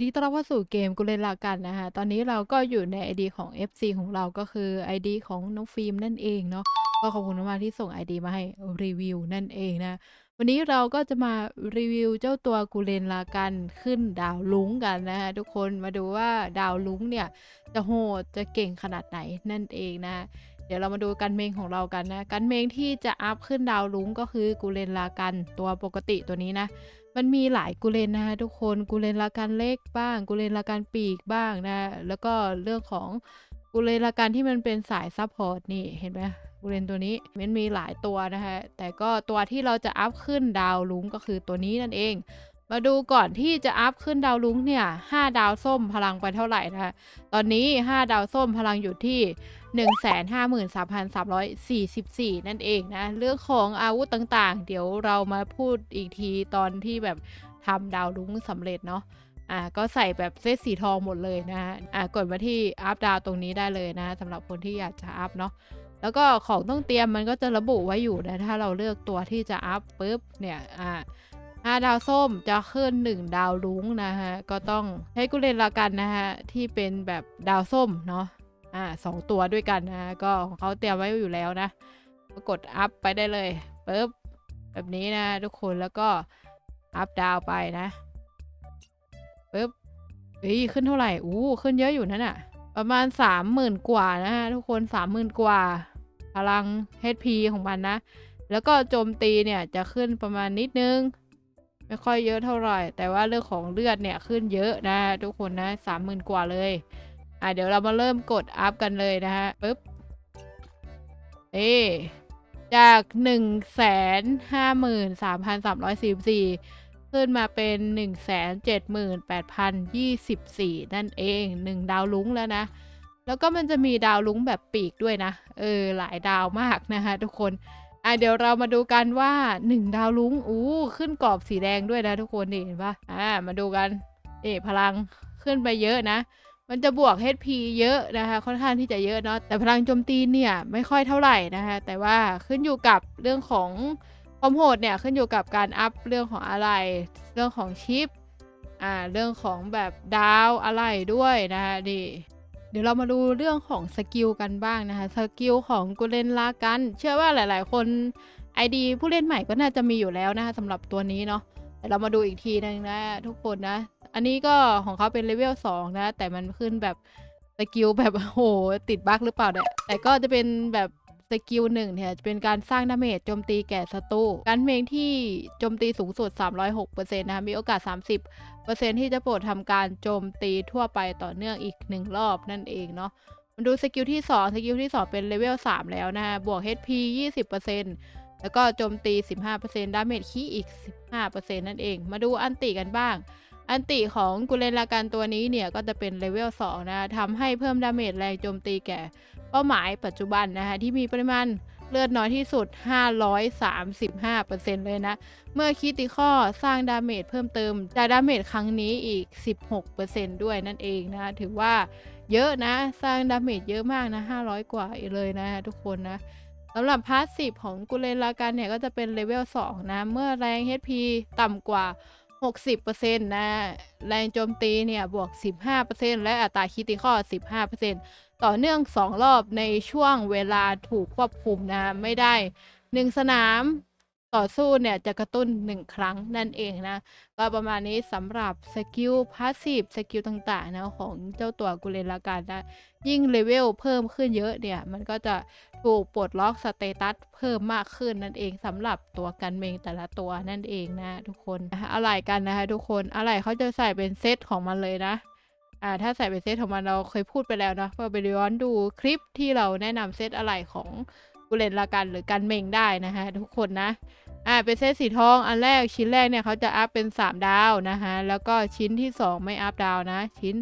นดีต้อนรับเข้าสู่เกมกุเลนละกันนะคะ ตอนนี้เราก็อยู่ใน ID ของ FC ของเราก็คือ ID ของน้องฟิล์มนั่นเองเนาะ ก็ขอบคุณมากที่ส่ง ID มาให้รีวิวนั่นเองนะ วันนี้เราก็จะมารีวิวเจ้าตัวกุเลนลากันขึ้นดาวลุ้งกันนะฮะทุกคนมาดูว่าดาวลุ้งเนี่ยจะโหดจะเก่งขนาดไหนนั่นเองนะเดี๋ยวเรามาดูกันเมงของเรากันนะกันเมงที่จะอัพขึ้นดาวลุ้งก็คือกุเลนลากันตัวปกติตัวนี้นะ มันมีหลายกุเลนนะคะทุกคนกุเลนลาการเล็กบ้างกุเลนลาการปีกบ้างนะแล้วก็เรื่องของกุเลนลาการที่มันเป็นสายซัพพอร์ตนี่เห็นไหม กุเลนตัวนี้มันมีหลายตัวนะคะแต่ก็ตัวที่เราจะอัพขึ้นดาวลุงก็คือตัวนี้นั่นเอง มาดูก่อนที่จะอัพขึ้นดาวลุงเนี่ย5ดาวส้มพลังไปเท่าไหร่นะคะตอนนี้ 5 ดาวส้มพลังอยู่ที่ 153,344 นั่นเองนะเรื่องของอาวุธต่างๆ เดี๋ยวเรามาพูดอีกทีตอนที่แบบทำดาวลุ้งสำเร็จเนาะอ่าก็ใส่แบบเซตสีทองหมดเลยนะอ่ากดมาที่อัพดาวตรงนี้ได้เลยนะสำหรับคนที่อยากจะอัพเนาะ แล้วก็ของต้องเตรียมมันก็จะระบุไว้อยู่นะถ้าเราเลือกตัวที่จะอัพปุ๊บเนี่ยอ่าห้าดาวส้มจะขึ้น 1 ดาวรุ้งนะฮะ ก็ต้องให้กุเลนละกันนะฮะ ที่เป็นแบบดาวส้มเนาะอ่าสองตัวด้วยกันนะ ก็ของเขาเตรียมไว้อยู่แล้วนะ ก็กดอัพไปได้เลยปึ๊บแบบนี้นะทุกคนแล้วก็อัพดาวไปนะปึ๊บเฮ้ยขึ้นเท่าไหร่อู้ขึ้นเยอะอยู่นั่นอะประมาณสามหมื่นกว่านะฮะทุกคนสามหมื่นกว่า พลัง HP ของมันนะ แล้วก็โจมตีเนี่ยจะขึ้นประมาณนิดนึง ไม่ค่อยเยอะเท่าไหร่ แต่ว่าเรื่องของเลือดเนี่ยขึ้นเยอะนะทุกคนนะสามหมื่นกว่าเลย อะเดี๋ยวเรามาเริ่มกดอัพกันเลยนะฮะปึ๊บเอจากหนึ่งแสนห้าหมื่นสามพันสามร้อยสี่สี่ขึ้นมาเป็นหนึ่งแสนเจ็ดหมื่นแปดพันยี่สิบสี่นั่นเองหนึ่งดาวลุ้งแล้วนะ แล้วก็มันจะมีดาวลุ้งแบบปีกด้วยนะ เออ หลายดาวมากนะคะทุกคน อะเดี๋ยวเรามาดูกันว่าหนึ่งดาวลุ้งอู้ขึ้นกรอบสีแดงด้วยนะทุกคนเห็นปะอ่ามาดูกัน เอพลังขึ้นไปเยอะนะ มันจะบวก HP เยอะนะคะ ค่อนข้างที่จะเยอะเนาะ แต่พลังโจมตีเนี่ยไม่ค่อยเท่าไหร่นะคะแต่ว่าขึ้นอยู่กับเรื่องของความโหดเนี่ยขึ้นอยู่กับการอัพเรื่องของอะไร เรื่องของชิป อ่า เรื่องของแบบดาวอะไรด้วยนะคะดี เดี๋ยวเรามาดูเรื่องของสกิลกันบ้างนะคะ สกิลของกุเลนลากัน เชื่อว่าหลาย ๆ คน ID ผู้เล่นใหม่ก็น่าจะมีอยู่แล้วนะคะสำหรับตัวนี้เนาะแต่เรามาดูอีกทีนึงนะทุกคนนะ อันนี้ก็ของเขาเป็นเลเวล2นะ แต่มันขึ้นแบบสกิลแบบโหติดบั๊กหรือเปล่าเนี่ยแต่ก็จะเป็นแบบ สกิลหนึ่งเนี่ยจะเป็นการสร้างดาเมจโจมตีแก่ศัตรูการเมงที่โจมตีสูงสุด 306%นะคะมีโอกาส 30เปอร์เซ็นที่จะโปรดทำการโจมตีทั่วไปต่อเนื่องอีกหนึ่งรอบนั่นเองเนาะมาดูสกิลที่ 2 สกิลที่ 2 เป็นเลเวล 3 แล้วนะบวก HP 20%แล้วก็โจมตี 15%ดาเมจคีอีก 15%นั่นเอง มาดูอันติกันบ้าง อันติของกุเลนลาการตัวนี้เนี่ยก็จะเป็นเลเวล2นะทำให้เพิ่มดาเมจแรงโจมตีแก่ เป้าหมายปัจจุบันนะคะที่มีปริมาณเลือดน้อยที่สุด 535%เลยนะ เมื่อคิติข้อสร้างดาเมจเพิ่มเติมจากดาเมจครั้งนี้อีก 16%ด้วยนั่นเองนะ ถือว่าเยอะนะ สร้างดาเมจเยอะมากนะ 500 กว่าเลยนะทุกคนนะสำหรับพาสซีฟของกุเลนลาการเนี่ยก็จะเป็นเลเวล 2 นะ เมื่อแรง HP ต่ำกว่า 60%นะ แรงโจมตีเนี่ยบวก 15%และอัตราคิติข้อ 15%ต่อเนื่อง 2 รอบในช่วงเวลาถูกควบคุมนะ ไม่ได้ 1 สนาม ต่อสู้เนี่ยจะกระตุ้น 1 ครั้งนั่นเองนะ ก็ประมาณนี้สำหรับสกิลพาสซีฟสกิลต่างๆนะของเจ้าตัวกุเลนลาการนะ ยิ่งเลเวลเพิ่มขึ้นเยอะเนี่ย มันก็จะถูกปลดล็อกสเตตัสเพิ่มมากขึ้นนั่นเองสำหรับตัวกันเมงแต่ละตัวนั่นเองนะทุกคนอะไรกันนะคะทุกคนอะไรเขาจะใส่เป็นเซตของมันเลยนะอ่าถ้าใส่เป็นเซตของมันเราเคยพูดไปแล้วนะก็ไปย้อนดูคลิปที่เราแนะนำเซตอะไรของ กุเลนลากันหรือกันเมงได้นะคะทุกคนนะอ่าเป็นเซตสีทองอันแรกชิ้นแรกเนี่ยเขาจะอัพเป็น 3 ดาวนะคะแล้วก็ชิ้นที่ 2 ไม่อัพดาวนะ ชิ้น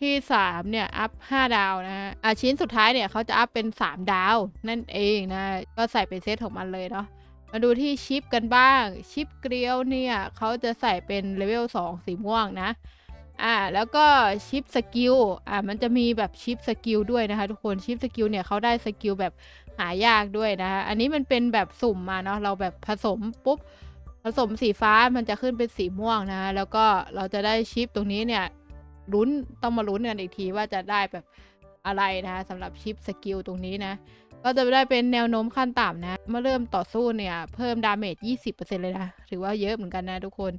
ที่ 3 เนี่ย อัพ 5 ดาวนะฮะอะชิ้นสุดท้ายเนี่ยเขาจะอัพเป็น 3 ดาว นั่นเองนะ ก็ใส่เป็นเซตของมันเลยเนาะมาดูที่ชิปกันบ้าง ชิปเกลียวเนี่ยเขาจะใส่เป็นเลเวล2สีม่วงนะ อ่าแล้วก็ชิปสกิลอ่ามันจะมีแบบชิปสกิลด้วยนะคะทุกคนชิปสกิลเนี่ยเขาได้สกิลแบบหายากด้วยนะคะอันนี้มันเป็นแบบสุ่มมาเนาะเราแบบผสมปุ๊บผสมสีฟ้ามันจะขึ้นเป็นสีม่วงนะแล้วก็เราจะได้ชิปตรงนี้เนี่ยลุ้นต้องมาลุ้นกันอีกทีว่าจะได้แบบอะไรนะคะสำหรับชิปสกิลตรงนี้นะก็จะได้เป็นแนวโน้มขั้นต่ำนะ เมื่อเริ่มต่อสู้เนี่ย เพิ่มดาเมจ 20%เลยนะ ถือว่าเยอะเหมือนกันนะทุกคน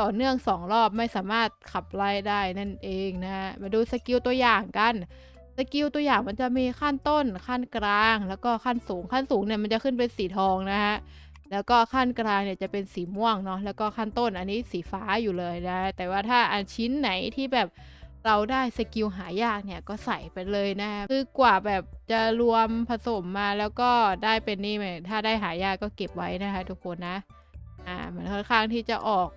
ต่อเนื่อง 2 รอบไม่สามารถขับไล่ได้นั่นเองนะ มาดูสกิลตัวอย่างกัน สกิลตัวอย่างมันจะมีขั้นต้น ขั้นกลาง แล้วก็ขั้นสูง ขั้นสูงเนี่ยมันจะขึ้นเป็นสีทองนะฮะ แล้วก็ขั้นกลางเนี่ยจะเป็นสีม่วงเนาะ แล้วก็ขั้นต้นอันนี้สีฟ้าอยู่เลยนะ แต่ว่าถ้าอันชิ้นไหนที่แบบเราได้สกิลหายากเนี่ยก็ใส่ไปเลยนะ คือกว่าแบบจะรวมผสมมาแล้วก็ได้เป็นนี่ไหมถ้าได้หายากก็เก็บไว้นะคะทุกคนนะ อ่า มันค่อนข้างที่จะออก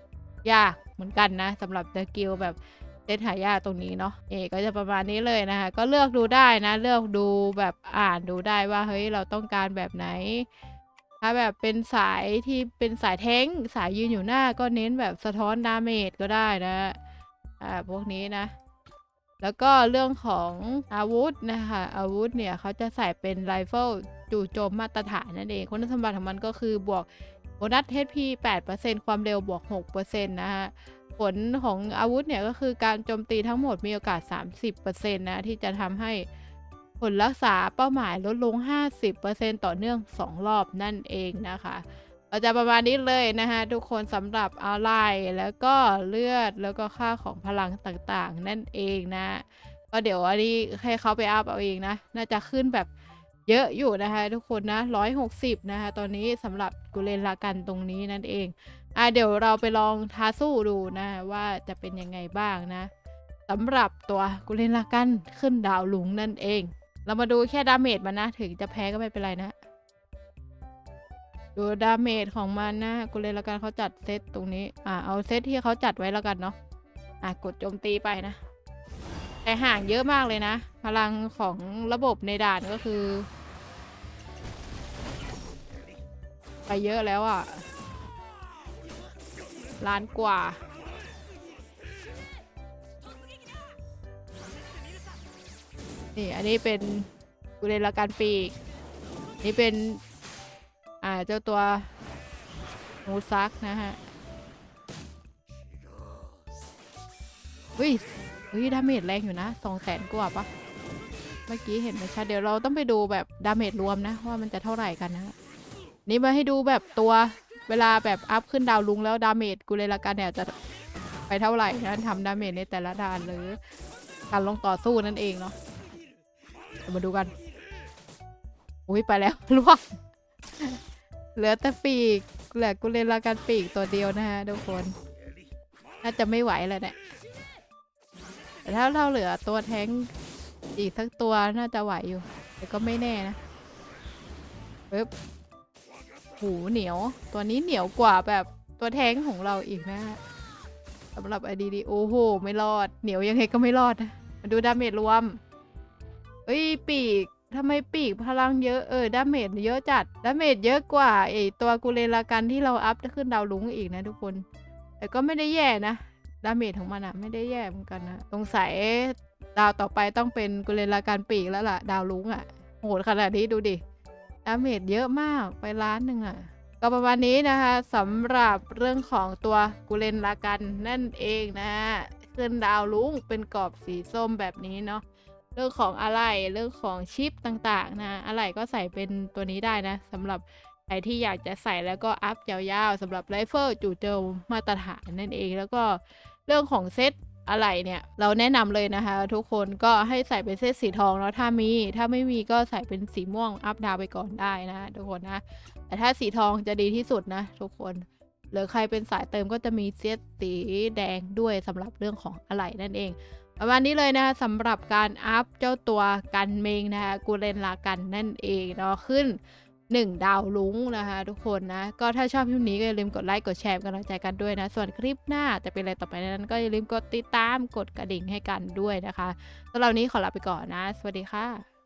ยากเหมือนกันนะสำหรับสกิลแบบเซตหายากตรงนี้เนาะเอก็จะประมาณนี้เลยนะคะ ก็เลือกดูได้นะ เลือกดูแบบอ่านดูได้ว่าเฮ้ยเราต้องการแบบไหน ถ้าแบบเป็นสายที่เป็นสายแท้งสายยืนอยู่หน้าก็เน้นแบบสะท้อนดาเมจก็ได้นะอ่าพวกนี้นะแล้วก็เรื่องของอาวุธนะคะอาวุธเนี่ยเขาจะใส่เป็นไรเฟิลจู่โจมมาตรฐานนั่นเองคุณสมบัติของมันก็คือบวก โบนัส HP 8%ความเร็วบวก 6%นะฮะ ผลของอาวุธเนี่ยก็คือการโจมตีทั้งหมดมีโอกาส 30%นะที่จะทำให้ผลรักษาเป้าหมายลดลง 50%ต่อเนื่อง 2 รอบนั่นเองนะคะเราจะประมาณนี้เลยนะคะทุกคนสำหรับอะไรแล้วก็เลือดแล้วก็ค่าของพลังต่างๆ นั่นเองนะ ก็เดี๋ยวอันนี้ให้เขาไปอัพเอาเองนะ น่าจะขึ้นแบบ เยอะอยู่นะคะทุกคนนะ160นะคะตอนนี้สำหรับกุเลนลากันตรงนี้นั่นเอง อะเดี๋ยวเราไปลองท้าสู้ดูนะว่าจะเป็นยังไงบ้างนะสำหรับตัวกุเลนลากันขึ้นดาวหลุงนั่นเอง เรามาดูแค่ดาเมจมันนะ ถึงจะแพ้ก็ไม่เป็นไรนะ ดูดาเมจของมันนะกุเลนลากันเขาจัดเซตตรงนี้ อะเอาเซตที่เขาจัดไว้แล้วกันเนาะอะกดโจมตีไปนะ แต่ห่างเยอะมากเลยนะ พลังของระบบในด่านก็คือ ไปเยอะแล้วอะ่ะ ล้านกว่า นี่อันนี้เป็นกุเรนละการปีก นี่เป็น อ่าเจ้าตัวมูซักนะฮะเฮ้ย เฮ้ยดาเมจแรงอยู่นะสองแสนกว่าปะเมื่อกี้เห็นไหมชัดเดี๋ยวเราต้องไปดูแบบดาเมจรวมนะ ว่ามันจะเท่าไหร่กันนะนี่มาให้ดูแบบตัวเวลาแบบอัพขึ้นดาวลุงแล้วดาเมจกูเลยละกันเนี่ยจะไปเท่าไหร่นะทำดาเมจในแต่ละด่านหรือการลงต่อสู้นั่นเองเนาะมาดูกันอุ้ยไปแล้วล่วงเหลือแต่ปีกเหลือกูเลยละกันปีกตัวเดียวนะฮะทุกคน น่าจะไม่ไหวแล้วเนี่ย แต่ถ้าเราเหลือตัวแท้งอีกสักตัวน่าจะไหวอยู่ แต่ก็ไม่แน่นะปึ๊บหูเหนียว ตัวนี้เหนียวกว่าแบบตัวแท้งของเราอีกนะสำหรับไอดีดีโอ้โห ไม่รอด เหนียวยังไงก็ไม่รอดนะมาดูดาเมจรวม เอ้ย ปีกทำไมปีกพลังเยอะ เออดาเมจเยอะจัดดาเมจเยอะกว่าไอตัวกูเลลากันที่เราอัพจะขึ้นดาวลุงอีกนะทุกคน แต่ก็ไม่ได้แย่นะ ดาเมจของมันอะไม่ได้แย่เหมือนกันนะสงสัยดาวต่อไปต้องเป็นกูเลลาการปีกแล้วล่ะ ดาวลุงอะโหดขนาดนี้ดูดิดาเมจเยอะมากไปล้านหนึ่งอะก็ประมาณนี้นะคะสำหรับเรื่องของตัวกุเลนลากันนั่นเองนะขึ้นดาวลุ้งเป็นกรอบสีส้มแบบนี้เนาะเรื่องของอะไรเรื่องของชิปต่างๆนะอะไรก็ใส่เป็นตัวนี้ได้นะสำหรับใครที่อยากจะใส่แล้วก็อัพยาวๆสำหรับไรเฟิลจู่โจมมาตรฐานนั่นเองแล้วก็ เรื่องของเซตอะไรเนี่ยเราแนะนำเลยนะคะ ทุกคนก็ให้ใส่เป็นเซตสีทองแล้วถ้ามี ถ้าไม่มีก็ใส่เป็นสีม่วงอัพดาวไปก่อนได้นะทุกคนนะ แต่ถ้าสีทองจะดีที่สุดนะทุกคนหรือใครเป็นสายเติมก็จะมีเซตสีแดงด้วยสำหรับเรื่องของอะไรนั่นเองประมาณนี้เลยนะคะสำหรับการอัพเจ้าตัวกันเมงนะคะกูเรนลากันนั่นเองเนาะขึ้น 1 ดาวลุงนะคะ ทุกคนนะ ก็ถ้าชอบคลิปนี้ก็อย่าลืมกดไลค์ กดแชร์เป็นกำลังใจกันด้วยนะ ส่วนคลิปหน้าจะเป็นอะไรต่อไปนั้น ก็อย่าลืมกดติดตามกดกระดิ่งให้กันด้วยนะคะสำหรับนี้ขอลาไปก่อนนะ สวัสดีค่ะ